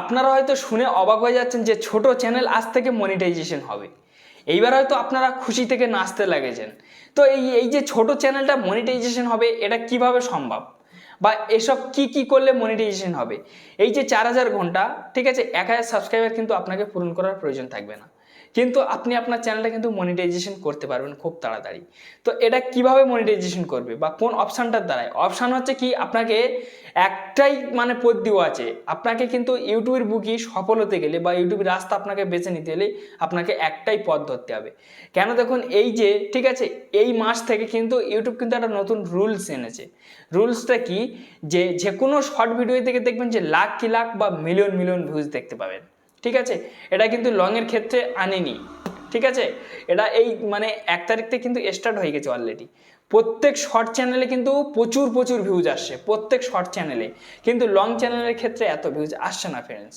আপনারা হয়তো শুনে অবাক হয়ে যাচ্ছেন যে ছোট চ্যানেল আজ থেকে মনিটাইজেশন হবে। এইবার হয়তো আপনারা খুশি থেকে নাচতে লাগেছেন। তো এই এই যে ছোট চ্যানেলটা মনিটাইজেশন হবে, এটা কীভাবে সম্ভব? বা এসব কি কি করলে মনিটাইজেশন হবে? এই যে চার হাজার ঘণ্টা, ঠিক আছে, এক হাজার সাবস্ক্রাইবার কিন্তু আপনাকে পূরণ করার প্রয়োজন থাকবে না। কিন্তু আপনি আপনার চ্যানেলটা কিন্তু মনিটাইজেশন করতে পারবেন খুব তাড়াতাড়ি। তো এটা কীভাবে মনিটাইজেশন করবে বা কোন অপশানটার দ্বারায় অপশান হচ্ছে কি, আপনাকে একটাই মানে পদ দেওয়া আছে। আপনাকে কিন্তু ইউটিউবের বুকি সফল হতে গেলে বা ইউটিউবের রাস্তা আপনাকে বেছে নিতে গেলে আপনাকে একটাই পথ ধরতে হবে। কেন দেখুন, এই যে, ঠিক আছে, এই মাস থেকে কিন্তু ইউটিউব কিন্তু একটা নতুন রুলস এনেছে। রুলসটা কি? যে যে কোনো শর্ট ভিডিও থেকে দেখবেন যে, লাখ কি লাখ বা মিলিয়ন মিলিয়ন ভিউজ দেখতে পাবেন। ঠিক আছে? এটা কিন্তু লংয়ের ক্ষেত্রে আনেনি। ঠিক আছে? এটা এই মানে এক তারিখ থেকে কিন্তু স্টার্ট হয়ে গেছে অলরেডি প্রত্যেক শর্ট চ্যানেলে কিন্তু প্রচুর প্রচুর ভিউজ আসছে। প্রত্যেক শর্ট চ্যানেলে কিন্তু লং চ্যানেলের ক্ষেত্রে এত ভিউজ আসছে না ফ্রেন্ডস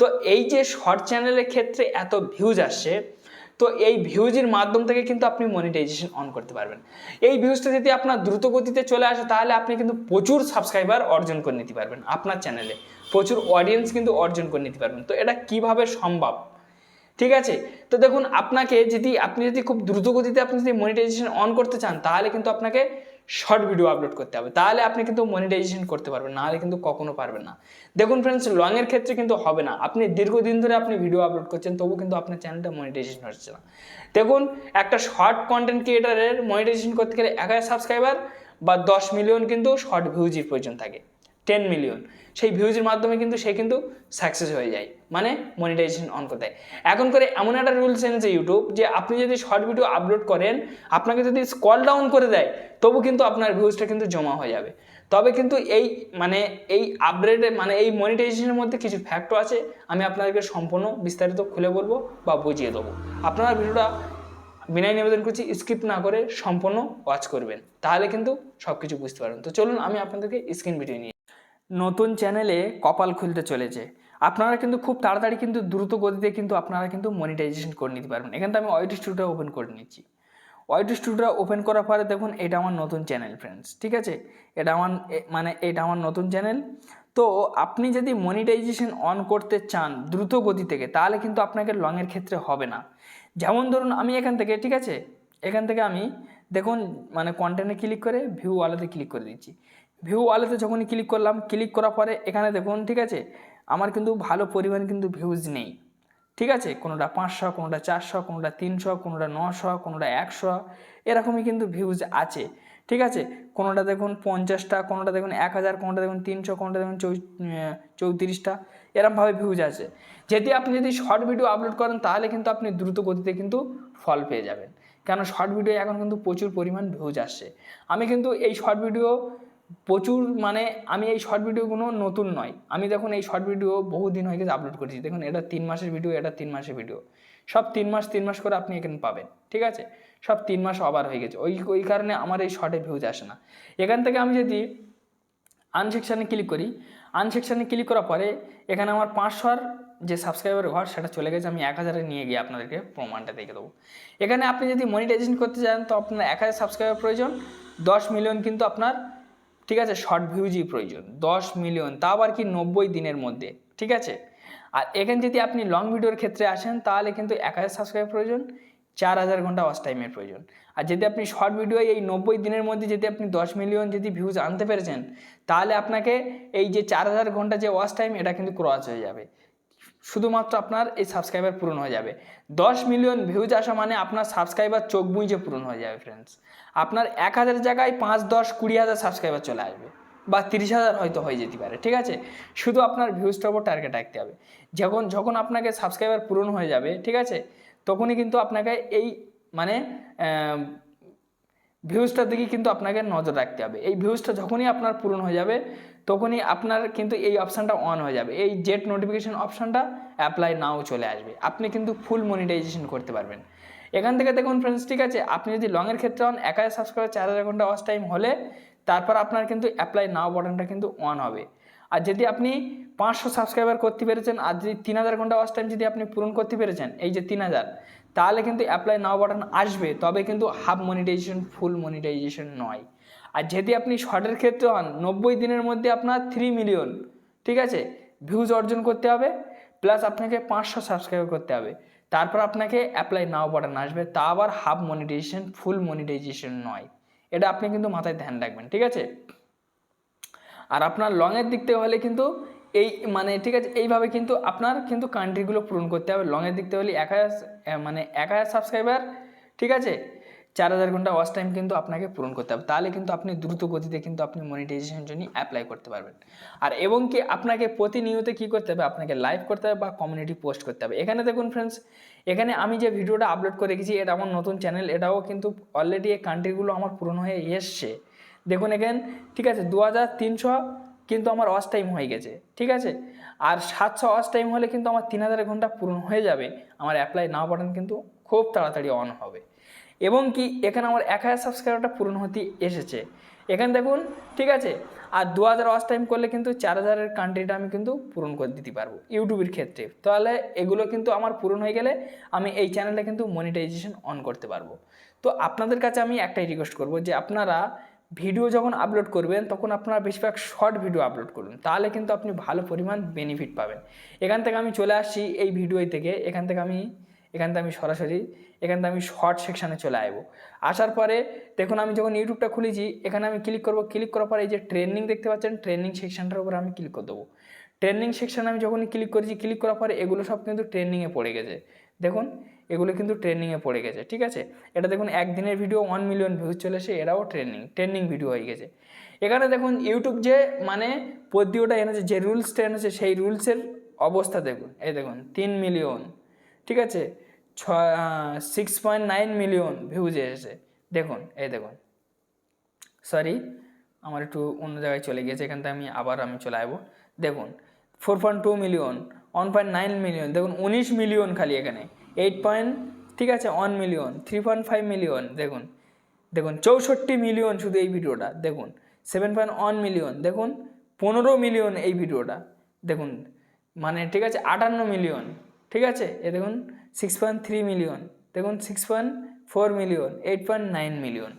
তো এই যে শর্ট চ্যানেলের ক্ষেত্রে এত ভিউজ আসছে, তো এই ভিউজের মাধ্যম থেকে কিন্তু আপনি মনিটাইজেশন অন করতে পারবেন। এই ভিউজটা যদি আপনার দ্রুত গতিতে চলে আসে, তাহলে আপনি কিন্তু প্রচুর সাবস্ক্রাইবার অর্জন করে নিতে পারবেন আপনার চ্যানেলে প্রচুর অডিয়েন্স কিন্তু অর্জন করে নিতে পারবেন। তো এটা কীভাবে সম্ভব? ঠিক আছে? তো দেখুন, আপনাকে যদি, আপনি যদি খুব দ্রুত গতিতে আপনি যদি মনিটাইজেশন অন করতে চান, তাহলে কিন্তু আপনাকে শর্ট ভিডিও আপলোড করতে হবে। তাহলে আপনি কিন্তু মনিটাইজেশন করতে পারবেন, নাহলে কিন্তু কখনো পারবেন না। দেখুন ফ্রেন্ডস লংয়ের ক্ষেত্রে কিন্তু হবে না। আপনি দীর্ঘদিন ধরে আপনি ভিডিও আপলোড করছেন তবু কিন্তু আপনার চ্যানেলটা মনিটাইজেশন হচ্ছে না। দেখুন, একটা শর্ট কন্টেন্ট ক্রিয়েটারের মনিটাইজেশন করতে গেলে এক হাজার সাবস্ক্রাইবার বা দশ মিলিয়ন কিন্তু শর্ট ভিউজের প্রয়োজন থাকে। টেন মিলিয়ন সেই ভিউজের মাধ্যমে কিন্তু সে কিন্তু সাকসেস হয়ে যায় মানে মনিটাইজেশন অন করতে এখন করে এমন একটা রুলস এনেছে ইউটিউব যে আপনি যদি শর্ট ভিডিও আপলোড করেন, আপনাকে যদি স্কল ডাউন করে দেয়, তবু কিন্তু আপনার ভিউজটা কিন্তু জমা হয়ে যাবে। তবে কিন্তু এই মানে এই আপগ্রেডে মানে এই মনিটাইজেশনের মধ্যে কিছু ফ্যাক্টর আছে, আমি আপনাদেরকে সম্পূর্ণ বিস্তারিত খুলে বলব বা বুঝিয়ে দেবো। আপনারা ভিডিওটা বিনয় নিবেদন করছি স্কিপ না করে সম্পূর্ণ ওয়াচ করবেন, তাহলে কিন্তু সব কিছু বুঝতে পারবেন। তো চলুন, আমি আপনাদেরকে স্ক্রিন ভিডিও নিয়ে নতুন চ্যানেলে কপাল খুলতে চলেছে। আপনারা কিন্তু খুব তাড়াতাড়ি কিন্তু দ্রুত গতিতে কিন্তু আপনারা কিন্তু মনিটাইজেশন করে নিতে পারবেন। এখানে তো আমি ওয়াইটি স্টুডিও ওপেন করে নিচ্ছি। ওয়াইটি স্টুডিও ওপেন করার পরে দেখুন, এটা আমার নতুন চ্যানেল ফ্রেন্ডস ঠিক আছে? এটা আমার মানে এটা আমার নতুন চ্যানেল তো আপনি যদি মনিটাইজেশন অন করতে চান দ্রুত গতি থেকে, তাহলে কিন্তু আপনাকে লংয়ের ক্ষেত্রে হবে না। যেমন ধরুন, আমি এখান থেকে, ঠিক আছে? এখান থেকে আমি দেখুন মানে কন্টেন্টে ক্লিক করে ভিউ ওয়ালেতে ক্লিক করে দিচ্ছি। ভিউ ওয়ালেতে যখনই ক্লিক করলাম ক্লিক করার পরে এখানে দেখুন, ঠিক আছে? আমার কিন্তু ভালো পরিমাণ কিন্তু ভিউজ নেই। ঠিক আছে? কোনোটা পাঁচশো, কোনোটা চারশো, কোনোটা তিনশো, কোনোটা নশো, কোনোটা একশো, এরকমই কিন্তু ভিউজ আছে। ঠিক আছে? কোনোটা দেখুন পঞ্চাশটা, কোনোটা দেখুন এক হাজার, কোনোটা দেখুন তিনশো, কোনোটা দেখুন চৌত্রিশটা, এরমভাবে ভিউজ আছে। যদি আপনি যদি শর্ট ভিডিও আপলোড করেন, তাহলে কিন্তু আপনি দ্রুত গতিতে কিন্তু ফল পেয়ে যাবেন। কেন শর্ট ভিডিও এখন কিন্তু প্রচুর পরিমাণ ভিউজ আসছে। আমি কিন্তু এই শর্ট ভিডিও প্রচুর মানে আমি এই শর্ট ভিডিওগুলো নতুন নয়। আমি দেখুন এই শর্ট ভিডিও বহুদিন হয়ে গেছে আপলোড করেছি, দেখুন এটা তিন মাসের ভিডিও এটা তিন মাসের ভিডিও সব তিন মাস তিন মাস করে আপনি এখানে পাবেন, ঠিক আছে? সব তিন মাস ওভার হয়ে গেছে। ওই ওই কারণে আমার এই শর্টে ভিউজ আসে না। এখান থেকে আমি যদি আনসেকশানে ক্লিক করি আনসেকশানে ক্লিক করার পরে এখানে আমার পাঁচশোর যে সাবস্ক্রাইবার ঘর, সেটা চলে গেছে, আমি এক হাজারে নিয়ে গিয়ে আপনাদেরকে প্রমাণটা দেখে দেবো। এখানে আপনি যদি মনিটাইজেশন করতে চান, তো আপনার এক হাজার সাবস্ক্রাইবার প্রয়োজন, দশ মিলিয়ন কিন্তু আপনার, ঠিক আছে শর্ট ভিউজই প্রয়োজন, দশ মিলিয়ন তা আবার কি নব্বই দিনের মধ্যে, ঠিক আছে? আর এখানে যদি আপনি লং ভিডিওর ক্ষেত্রে আসেন, তাহলে কিন্তু এক হাজার সাবস্ক্রাইবার প্রয়োজন, চার হাজার ঘণ্টা ওয়াচ টাইমের প্রয়োজন। আর যদি আপনি শর্ট ভিডিও এই নব্বই দিনের মধ্যে যদি আপনি দশ মিলিয়ন যদি ভিউজ আনতে পেরেছেন, তাহলে আপনাকে এই যে চার হাজার ঘণ্টা যে ওয়াচ টাইম এটা কিন্তু ক্রস হয়ে যাবে। শুধুমাত্র আপনার এই সাবস্ক্রাইবার পূরণ হয়ে যাবে। দশ মিলিয়ন ভিউজ আসা মানে আপনার সাবস্ক্রাইবার চোখ বুঝে পূরণ হয়ে যাবে ফ্রেন্ডস আপনার এক হাজার জায়গায় পাঁচ, দশ, কুড়ি হাজার সাবস্ক্রাইবার চলে আসবে বা তিরিশ হাজার হয়তো হয়ে যেতে পারে, ঠিক আছে? শুধু আপনার ভিউজটার উপর টার্গেট রাখতে হবে। যখন যখন আপনাকে সাবস্ক্রাইবার পূরণ হয়ে যাবে, ঠিক আছে? তখনই কিন্তু আপনাকে এই মানে ভিউজটার দিকে কিন্তু আপনাকে নজর রাখতে হবে। এই ভিউজটা যখনই আপনার পূরণ হয়ে যাবে তখনই আপনার কিন্তু এই অপশানটা অন হয়ে যাবে। এই জেট নোটিফিকেশন অপশানটা অ্যাপ্লাই নাও চলে আসবে। আপনি কিন্তু ফুল মনিটাইজেশন করতে পারবেন। এখান থেকে দেখুন ফ্রেন্ডস ঠিক আছে? আপনি যদি লংয়ের ক্ষেত্রে হন এক হাজার সাবস্ক্রাইবার চার হাজার ঘণ্টা ওয়াচ টাইম হলে তারপর আপনার কিন্তু অ্যাপ্লাই নাও বাটনটা কিন্তু অন হবে। আর যদি আপনি পাঁচশো সাবস্ক্রাইবার করতে পেরেছেন, আর যদি তিন হাজার ঘণ্টা ওয়াচ টাইম যদি আপনি পূরণ করতে পেরেছেন, এই যে তিন হাজার, তাহলে কিন্তু অ্যাপ্লাই নাও বাটন আসবে, তবে কিন্তু হাফ মনিটাইজেশন ফুল মনিটাইজেশন নয়। আর যদি আপনি শর্টের ক্ষেত্রে হন, নব্বই দিনের মধ্যে আপনার থ্রি মিলিয়ন ঠিক আছে? ভিউজ অর্জন করতে হবে প্লাস আপনাকে পাঁচশো সাবস্ক্রাইব করতে হবে। তারপর আপনাকে অ্যাপ্লাই নাও বাটন আসবে, তা আবার হাফ মনিটাইজেশন ফুল মনিটাইজেশন নয়। এটা আপনি কিন্তু মাথায় ধ্যান রাখবেন, ঠিক আছে? আর আপনার লংয়ের দিক থেকে হলে কিন্তু এই মানে ঠিক আছে, এইভাবে কিন্তু আপনার কিন্তু কান্ট্রিগুলো পূরণ করতে হবে। লংয়ের দিক থেকে হলে এক হাজার মানে এক হাজার সাবস্ক্রাইবার ঠিক আছে? চার হাজার ঘণ্টা ওয়াচ টাইম কিন্তু আপনাকে পূরণ করতে হবে। তাহলে কিন্তু আপনি দ্রুত গতিতে কিন্তু আপনি মনিটাইজেশন জন্য অ্যাপ্লাই করতে পারবেন। আর এবং কি আপনাকে প্রতিনিয়ত কি করতে হবে? আপনাকে লাইভ করতে হবে বা কমিউনিটি পোস্ট করতে হবে। এখানে দেখুন ফ্রেন্ডস এখানে আমি যে ভিডিওটা আপলোড করে রেখেছি, এটা আমার নতুন চ্যানেল এটাও কিন্তু অলরেডি এই কান্ট্রিগুলো আমার পূরণ হয়ে এসছে। দেখুন এখান ঠিক আছে দু হাজার তিনশো কিন্তু আমার ওয়াচ টাইম হয়ে গেছে, ঠিক আছে? আর সাতশো ওয়াচ টাইম হলে কিন্তু আমার তিন হাজার ঘণ্টা পূরণ হয়ে যাবে। আমার অ্যাপ্লাই নাও বাটন কিন্তু খুব তাড়াতাড়ি অন হবে। এবং কি এখানে আমার এক হাজার সাবস্ক্রাইবারটা পূরণ হতে এসেছে। এখানে দেখুন, ঠিক আছে? আর দু হাজার ওয়াচ টাইম করলে কিন্তু চার হাজারের কান্ট্রিটা আমি কিন্তু পূরণ করে দিতে পারব ইউটিউবের ক্ষেত্রে। তাহলে এগুলো কিন্তু আমার পূরণ হয়ে গেলে আমি এই চ্যানেলে কিন্তু মনিটাইজেশন অন করতে পারব। তো আপনাদের কাছে আমি একটাই রিকোয়েস্ট করব যে আপনারা ভিডিও যখন আপলোড করবেন, তখন আপনারা বেশিরভাগ শর্ট ভিডিও আপলোড করুন। তাহলে কিন্তু আপনি ভালো পরিমাণ বেনিফিট পাবেন। এখান থেকে আমি চলে আসছি এই ভিডিও থেকে। এখান থেকে আমি এখান থেকে আমি সরাসরি, এখান থেকে আমি শর্ট সেকশানে চলে আসব। আসার পরে দেখুন আমি যখন ইউটিউবটা খুলেছি, এখানে আমি ক্লিক করব ক্লিক করার পরে এই যে ট্রেন্ডিং দেখতে পাচ্ছেন ট্রেন্ডিং সেকশনটার উপর আমি ক্লিক করে দেবো। ট্রেন্ডিং সেকশানে আমি যখনই ক্লিক করেছি ক্লিক করার পরে এগুলো সব কিন্তু ট্রেন্ডিংয়ে পড়ে গেছে। দেখুন, এগুলো কিন্তু ট্রেন্ডিংয়ে পড়ে গেছে, ঠিক আছে? এটা দেখুন, একদিনের ভিডিও ওয়ান মিলিয়ন ভিউজ চলে এসে এরাও ট্রেন্ডিং ট্রেন্ডিং ভিডিও হয়ে গেছে। এখানে দেখুন ইউটিউব যে মানে পদ্ধতিটা এনেছে, যে রুলসটা এনেছে, সেই রুলসের অবস্থা দেখুন। এই দেখুন, তিন মিলিয়ন ঠিক আছে? ছয় six point nine million views এসেছে। দেখুন, এই দেখুন। সরি আমার একটু অন্য জায়গায় চলে গিয়েছে, এখান থেকে আমি আবার আমি চলে আসব। দেখুন four point two million one point nine million দেখুন, উনিশ মিলিয়ন খালি এখানে। এইট পয়েন্ট ঠিক আছে one million three point five million দেখুন। দেখুন, চৌষট্টি মিলিয়ন শুধু এই ভিডিওটা, দেখুন। সেভেন পয়েন্ট ওয়ান মিলিয়ন দেখুন, পনেরো মিলিয়ন এই ভিডিওটা, দেখুন। মানে ঠিক আছে, আটান্ন মিলিয়ন ঠিক আছে? এ দেখুন সিক্স পয়েন্ট থ্রি মিলিয়ন দেখুন six point four million eight point nine million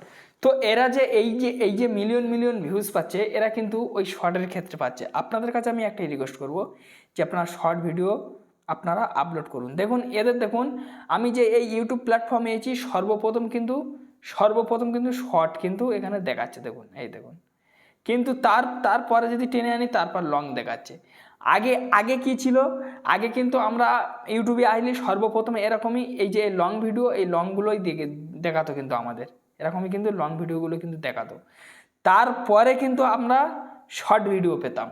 তো এরা যে এই যে এই যে মিলিয়ন মিলিয়ন ভিউজ পাচ্ছে, এরা কিন্তু ওই শর্টের ক্ষেত্রে পাচ্ছে। আপনাদের কাছে আমি একটাই রিকোয়েস্ট করব যে আপনারা শর্ট ভিডিও আপনারা আপলোড করুন। দেখুন, এদের দেখুন, আমি যে এই ইউটিউব প্ল্যাটফর্মে এসেছি সর্বপ্রথম কিন্তু সর্বপ্রথম কিন্তু শর্ট কিন্তু এখানে দেখাচ্ছে। দেখুন, এই দেখুন। কিন্তু তার, তারপরে যদি টেনে আনি, তারপর লং দেখাচ্ছে। আগে আগে কি ছিল? আগে কিন্তু আমরা ইউটিউবে আসলে সর্বপ্রথম এরকমই এই যে লং ভিডিও এই লংগুলোই দেখে, দেখাতো কিন্তু আমাদের। এরকমই কিন্তু লং ভিডিওগুলো কিন্তু দেখাতো। তারপরে কিন্তু আমরা শর্ট ভিডিও পেতাম।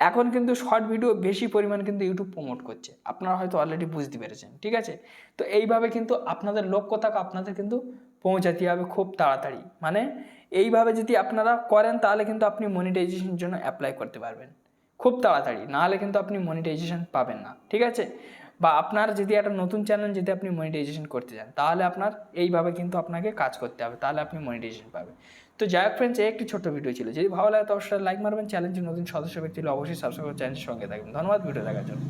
এখন কিন্তু শর্ট ভিডিও বেশি পরিমাণ কিন্তু ইউটিউব প্রমোট করছে। আপনারা হয়তো অলরেডি বুঝতে পেরেছেন, ঠিক আছে? তো এইভাবে কিন্তু আপনাদের লক্ষ্যটাকে আপনাদের কিন্তু পৌঁছাতে হবে খুব তাড়াতাড়ি। মানে এইভাবে যদি আপনারা করেন, তাহলে কিন্তু আপনি মনিটাইজেশনের জন্য অ্যাপ্লাই করতে পারবেন। খুব তাড়াতাড়ি নাহলে কিন্তু আপনি মনিটাইজেশন পাবেন না, ঠিক আছে? বা আপনার যদি একটা নতুন চ্যানেল যদি আপনি মনিটাইজেশন করতে চান তাহলে আপনার এইভাবে কিন্তু আপনাকে কাজ করতে হবে, তাহলে আপনি মনিটাইজেশন পাবেন। তো যাই হোক ফ্রেন্ডস এই একটি ছোট্ট ভিডিও ছিল। যদি ভালো লাগে, তো অবশ্যই লাইক মারবেন। চ্যানেলটি নতুন সদস্য, ব্যক্তি অবশ্যই সাবস্ক্রাইব করে চ্যানেলের সঙ্গে থাকবেন ধন্যবাদ ভিডিও দেখার জন্য।